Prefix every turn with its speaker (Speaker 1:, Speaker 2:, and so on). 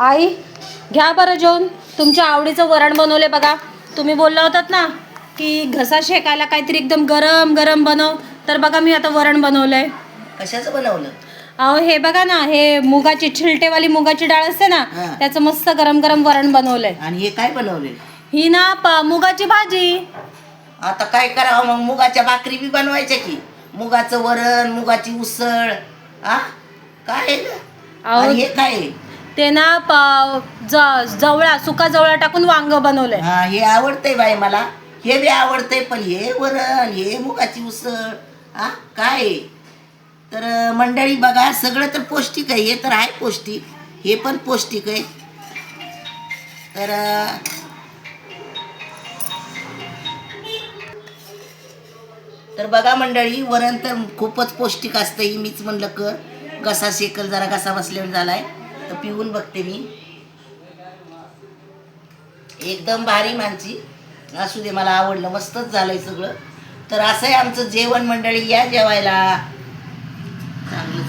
Speaker 1: आई घ्या बरं जेवण. तुमच्या आवडीचं वरण बनवले बघा. तुम्ही बोलला होतात ना की घसा शेकायला काहीतरी एकदम गरम गरम बनव. तर बघा मी आता वरण बनवलंय.
Speaker 2: कशाचं बनवलं?
Speaker 1: अहो हे बघा ना हे मुगाची छिलटेवाली मुगाची डाळ असते ना
Speaker 2: हा.
Speaker 1: त्याचं मस्त गरम गरम वरण बनवलंय.
Speaker 2: आणि हे काय बनवले
Speaker 1: ही ना प- मुगाची भाजी.
Speaker 2: आता काय करावं मग? मुगाच्या भाकरी बी बनवायच्या की? मुगाचं वरण मुगाची उसळ आ? काय आहे? ग?
Speaker 1: अहो
Speaker 2: आणि हे काय आहे?
Speaker 1: ते ना प- ज- जवळा सुका जवळा टाकून वांग बनवलंय.
Speaker 2: हा हे आवडतंय बाई मला. हे बी आवडतंय पण हे वरण हे मुगाची उसळ हा काय? आहे? तर अं, मंडळी बघा सगळं तर पौष्टिक आहे. हे तर आहे पौष्टिक. हे पण पौष्टिक आहे. तर अं, तर बघा मंडळी वरण तर खूपच पौष्टिक असतं. ही मीच म्हणलं कर. घसा शेकल जरा घसा बसल्यावर झालाय. तर पिऊन बघते मी. एकदम भारी मानची. असू दे मला आवडलं. मस्तच झालंय सगळं. तर असं आहे आमचं जेवण मंडळी या जेवायला.